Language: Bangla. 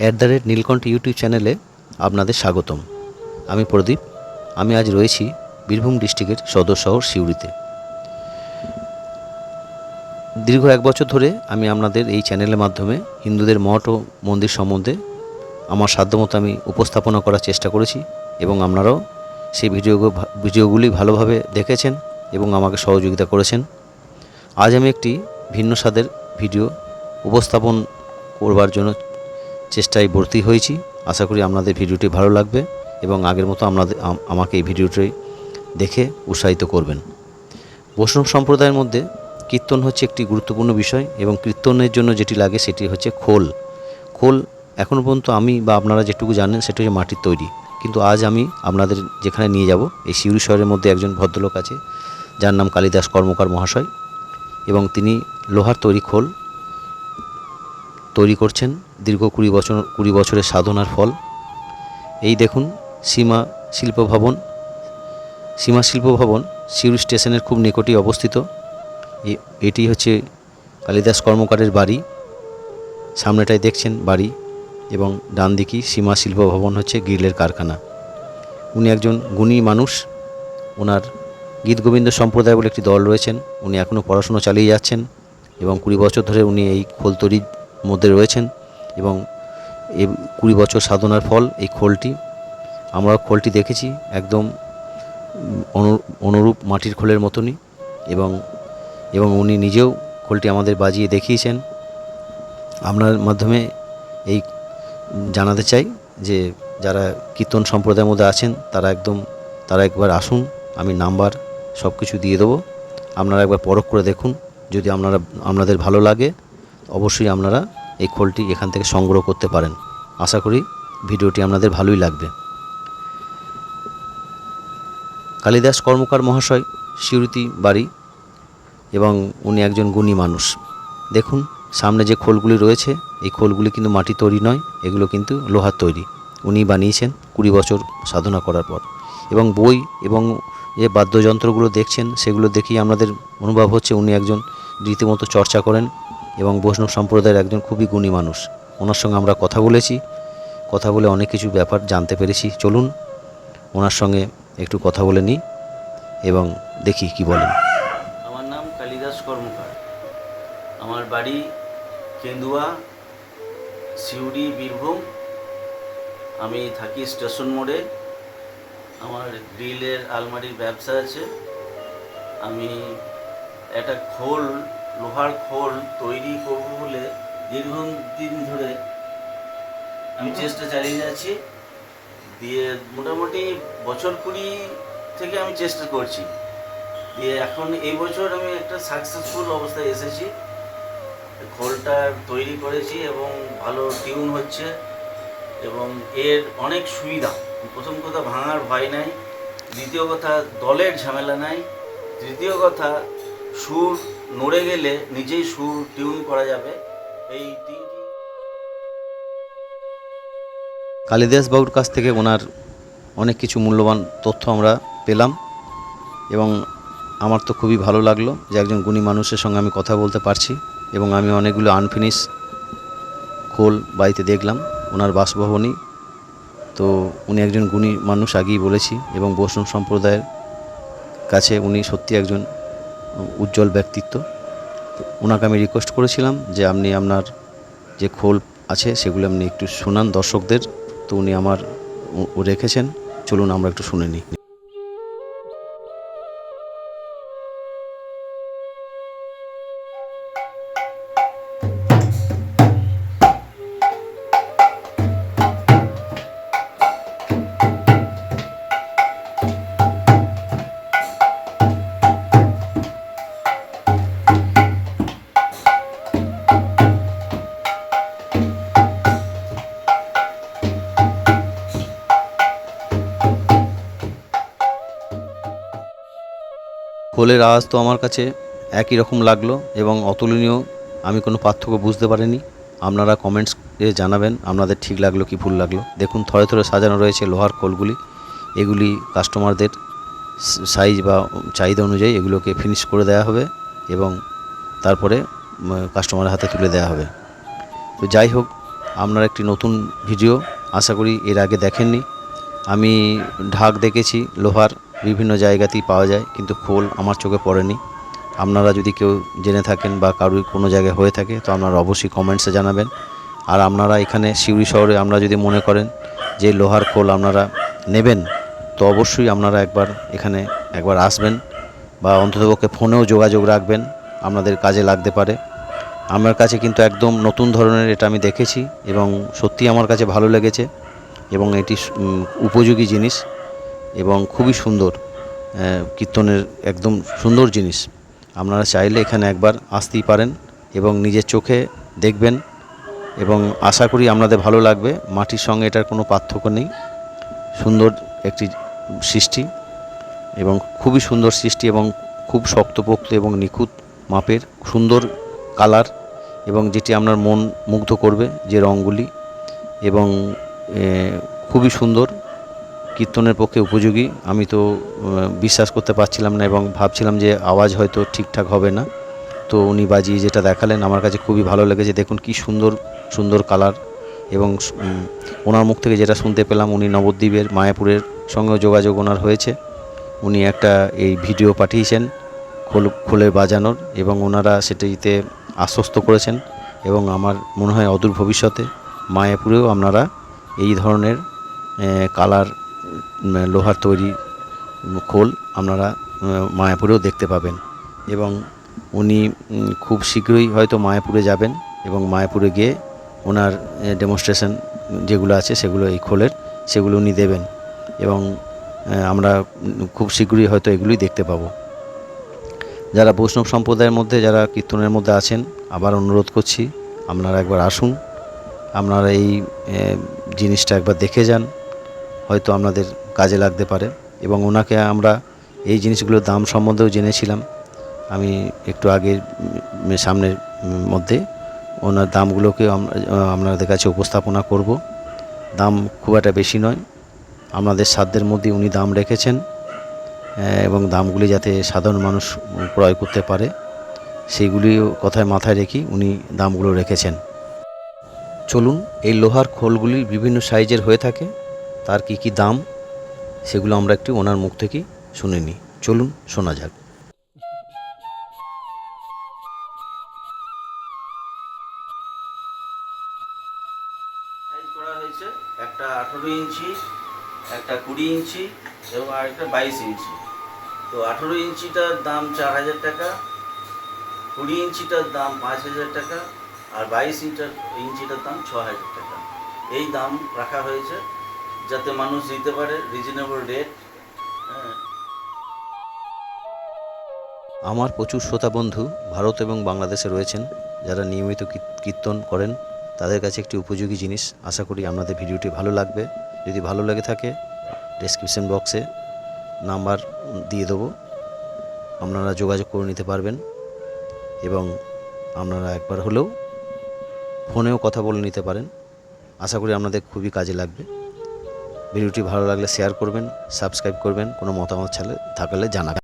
At the rate Nilkantha YouTube চ্যানেলে আপনাদের স্বাগতম। আমি প্রদীপ। আমি আজ রয়েছি বীরভূম ডিস্ট্রিক্টের সদর শহর সিউড়িতে। দীর্ঘ এক বছর ধরে আমি আপনাদের এই চ্যানেলের মাধ্যমে হিন্দুদের মঠ ও মন্দির সম্বন্ধে আমার সাধ্যমতো আমি উপস্থাপনা করার চেষ্টা করেছি এবং আপনারাও সেই ভিডিও ভিডিওগুলি ভালোভাবে দেখেছেন এবং আমাকে সহযোগিতা করেছেন। আজ আমি একটি ভিন্ন স্বাদের ভিডিও উপস্থাপন করবার জন্য চেষ্টায় ভর্তি হয়েছি। আশা করি আপনাদের ভিডিওটি ভালো লাগবে এবং আগের মতো আপনাদের আমাকে এই ভিডিওটি দেখে উৎসাহিত করবেন। বৈষ্ণব সম্প্রদায়ের মধ্যে কীর্তন হচ্ছে একটি গুরুত্বপূর্ণ বিষয় এবং কীর্তনের জন্য যেটি লাগে সেটি হচ্ছে খোল। খোল এখনও পর্যন্ত আমি বা আপনারা যেটুকু জানেন সেটা হচ্ছে মাটির তৈরি। কিন্তু আজ আমি আপনাদের যেখানে নিয়ে যাব, এই সিউড়ি শহরের মধ্যে একজন ভদ্রলোক আছে, যার নাম কালিদাস কর্মকার মহাশয় এবং তিনি লোহার তৈরি খোল তৈরি করছেন দীর্ঘ কুড়ি বছর, কুড়ি বছরের সাধনার ফল। এই দেখুন, সীমা শিল্প ভবন। সীমা শিল্প ভবন সিউড়ি স্টেশনের খুব নিকটেই অবস্থিত। এটি হচ্ছে কালিদাস কর্মকারের বাড়ি। সামনেটায় দেখছেন বাড়ি এবং ডান দিকেই সীমা শিল্প ভবন হচ্ছে গ্রিলের কারখানা। উনি একজন গুণী মানুষ। ওনার গীত গোবিন্দ সম্প্রদায় বলে একটি দল রয়েছেন। উনি এখনও পড়াশুনো চালিয়ে যাচ্ছেন এবং কুড়ি বছর ধরে উনি এই খোল তৈরির মধ্যে রয়েছেন এবং এই কুড়ি বছর সাধনার ফল এই খোলটি। আমরা খোলটি দেখেছি একদম অনুরূপ মাটির খোলের মতনই এবং এবং উনি নিজেও খোলটি আমাদের বাজিয়ে দেখিয়েছেন। আপনার মাধ্যমে এই জানাতে চাই যে যারা কীর্তন সম্প্রদায়ের মধ্যে আছেন তারা একদম, তারা একবার আসুন, আমি নাম্বার সব কিছু দিয়ে দেবো। আপনারা একবার পরখ করে দেখুন, যদি আপনারা, আপনাদের ভালো লাগে। অবশ্যই আপনারা এই খোলটি এখান থেকে সংগ্রহ করতে পারেন। আশা করি ভিডিওটি আপনাদের ভালোই লাগবে। কালিদাস কর্মকার মহাশয় শিউরিতি বাড়ি এবং উনি একজন গুণী মানুষ। দেখুন, সামনে যে খোলগুলি রয়েছে, এই খোলগুলি কিন্তু মাটি তৈরি নয়, এগুলো কিন্তু লোহার তৈরি। উনি বানিয়েছেন কুড়ি বছর সাধনা করার পর। এবং বই এবং যে বাদ্যযন্ত্রগুলো দেখছেন, সেগুলো দেখেই আমাদের অনুভব হচ্ছে উনি একজন রীতিমতো চর্চা করেন এবং বৈষ্ণব সম্প্রদায়ের একজন খুবই গুণী মানুষ। ওনার সঙ্গে আমরা কথা বলেছি, কথা বলে অনেক কিছু ব্যাপার জানতে পেরেছি। চলুন, ওনার সঙ্গে একটু কথা বলে নিই এবং দেখি কি বলেন। আমার নাম কালিদাস কর্মকার। আমার বাড়ি কেন্দুয়া, সিউড়ি, বীরভূম। আমি থাকি স্টেশন মোড়ে। আমার গ্রিলের আলমারির ব্যবসা আছে। আমি একটা খোল লোহার খোল তৈরি করব বলে দীর্ঘদিন ধরে আমি চেষ্টা চালিয়ে যাচ্ছি। দিয়ে মোটামুটি বছর কুড়ি থেকে আমি চেষ্টা করছি। দিয়ে এখন এই বছর আমি একটা সাকসেসফুল অবস্থায় এসেছি। খোলটা তৈরি করেছি এবং ভালো টিউন হচ্ছে এবং এর অনেক সুবিধা। প্রথম কথা ভাঙার ভয় নাই, দ্বিতীয় কথা দলের ঝামেলা নাই, তৃতীয় কথা সুর নড়ে গেলে নিজেই সুর টিউন করা যাবে। এই কালিদাস বাবুর কাছ থেকে ওনার অনেক কিছু মূল্যবান তথ্য আমরা পেলাম এবং আমার তো খুবই ভালো লাগল যে একজন গুণী মানুষের সঙ্গে আমি কথা বলতে পারছি এবং আমি অনেকগুলো আনফিনিশ খোল বাড়িতে দেখলাম, ওনার বাসভবনই। তো উনি একজন গুণী মানুষ আগেই বলেছি এবং বৈষ্ণব সম্প্রদায়ের কাছে উনি সত্যি একজন উজ্জ্বল ব্যক্তিত্ব। ওনাকে আমি রিকোয়েস্ট করেছিলাম যে আপনি আপনার যে খোল আছে সেগুলো আপনি একটু শোনান দর্শকদের। তো উনি আমার রেখেছেন। চলুন আমরা একটু শুনে নিই। খোলের আওয়াজ তো আমার কাছে একই রকম লাগল এবং অতুলনীয়, আমি কোনো পার্থক্য বুঝতে পারিনি। আপনারা কমেন্টস এ জানাবেন, আপনাদের ঠিক লাগল কি ভুল লাগল। দেখুন, থরে থরে সাজানো রয়েছে লোহার খোলগুলি। এগুলি কাস্টমারদের সাইজ বা চাহিদা অনুযায়ী এগুলোকে ফিনিশ করে দেওয়া হবে এবং তারপরে কাস্টমারের হাতে তুলে দেওয়া হবে। তো যাই হোক, আপনারা একটি নতুন ভিডিও আশা করি এর আগে দেখেননি। আমি ঢাক দেখেছি, লোহার। বিভিন্ন জায়গাতেই পাওয়া যায়, কিন্তু খোল আমার চোখে পড়েনি। আপনারা যদি কেউ জেনে থাকেন বা কারোর কোনো জায়গায় হয়ে থাকে, তো আপনারা অবশ্যই কমেন্টসে জানাবেন। আর আপনারা এখানে সিউড়ি শহরে আমরা যদি মনে করেন যে লোহার খোল আপনারা নেবেন, তো অবশ্যই আপনারা একবার এখানে একবার আসবেন বা অন্ততপক্ষে ফোনেও যোগাযোগ রাখবেন, আপনাদের কাজে লাগতে পারে। আমার কাছে কিন্তু একদম নতুন ধরনের এটা আমি দেখেছি এবং সত্যি আমার কাছে ভালো লেগেছে এবং এটি উপযোগী জিনিস। এবং খুবই সুন্দর কীর্তনের একদম সুন্দর জিনিস। আপনারা চাইলে এখানে একবার আসতেই পারেন এবং নিজের চোখে দেখবেন এবং আশা করি আপনাদের ভালো লাগবে। মাটির সঙ্গে এটার কোনো পার্থক্য নেই। সুন্দর একটি সৃষ্টি এবং খুবই সুন্দর সৃষ্টি এবং খুব শক্তপোক্ত এবং নিখুঁত মাপের সুন্দর কালার এবং যেটি আপনার মন মুগ্ধ করবে যে রঙগুলি এবং খুবই সুন্দর। কীর্তনের পক্ষে উপযোগী। আমি তো বিশ্বাস করতে পারছিলাম না এবং ভাবছিলাম যে আওয়াজ হয়তো ঠিকঠাক হবে না। তো উনি বাজিয়ে যেটা দেখালেন, আমার কাছে খুবই ভালো লেগেছে। দেখুন কি সুন্দর সুন্দর কালার এবং ওনার মুখ থেকে যেটা শুনতে পেলাম, উনি নবদ্বীপের মায়াপুরের সঙ্গেও যোগাযোগ ওনার হয়েছে। উনি একটা এই ভিডিও পাঠিয়েছেন খোল, খোলে বাজানোর এবং ওনারা সেটিতে আশ্বস্ত করেছেন এবং আমার মনে হয় অদূর ভবিষ্যতে মায়াপুরেও আপনারা এই ধরনের কালার লোহার তৈরি খোল আপনারা মায়াপুরেও দেখতে পাবেন। এবং উনি খুব শীঘ্রই হয়তো মায়াপুরে যাবেন এবং মায়াপুরে গিয়ে ওনার ডেমনস্ট্রেশন যেগুলো আছে সেগুলো এই খোলের, সেগুলো উনি দেবেন। এবং আমরা খুব শীঘ্রই হয়তো এগুলোই দেখতে পাবো। যারা বৈষ্ণব সম্প্রদায়ের মধ্যে, যারা কীর্তনের মধ্যে আছেন, আবার অনুরোধ করছি, আপনারা একবার আসুন। আপনারা এই জিনিসটা একবার দেখে যান। হয়তো আপনাদের কাজে লাগতে পারে। এবং ওনাকে আমরা এই জিনিসগুলোর দাম সম্বন্ধেও জেনেছিলাম। আমি একটু আগের সামনের মধ্যে ওনার দামগুলোকে আপনাদের কাছে উপস্থাপনা করব। দাম খুব একটা বেশি নয়। আপনাদের সাধ্যের মধ্যে উনি দাম রেখেছেন এবং দামগুলি যাতে সাধারণ মানুষ ক্রয় করতে পারে সেইগুলিও কথায় মাথায় রেখে উনি দামগুলো রেখেছেন। চলুন, এই লোহার খোলগুলি বিভিন্ন সাইজের হয়ে থাকে। তার কি কি দাম, সেগুলো আমরা একটু ওনার মুখ থেকেই শুনে নিই। চলুন, শোনা যাক। করা হয়েছে, একটা আঠেরো ইঞ্চি, একটা কুড়ি ইঞ্চি এবং আরেকটা বাইশ ইঞ্চি। তো আঠেরো ইঞ্চিটার দাম চার হাজার টাকা, কুড়ি ইঞ্চিটার দাম পাঁচ হাজার টাকা, আর বাইশ ইঞ্চার ইঞ্চিটার দাম ছ হাজার টাকা। এই দাম রাখা হয়েছে যাতে মানুষ দিতে পারে রিজনেবল রেট হ্যাঁ। আমার প্রচুর শ্রোতা বন্ধু ভারত এবং বাংলাদেশে রয়েছেন, যারা নিয়মিত কীর- কীর্তন করেন। তাদের কাছে একটি উপযোগী জিনিস। আশা করি আপনাদের ভিডিওটি ভালো লাগবে। যদি ভালো লাগে থাকে ডেসক্রিপশন বক্সে নাম্বার দিয়ে দেবো। আপনারা যোগাযোগ করে নিতে পারবেন এবং আপনারা একবার হলেও ফোনেও কথা বলে নিতে পারেন। আশা করি আপনাদের খুবই কাজে লাগবে। ভিডিওটি ভালো লাগলে শেয়ার করবেন সাবস্ক্রাইব করবেন কোনো মতামত থাকলে জানাবেন।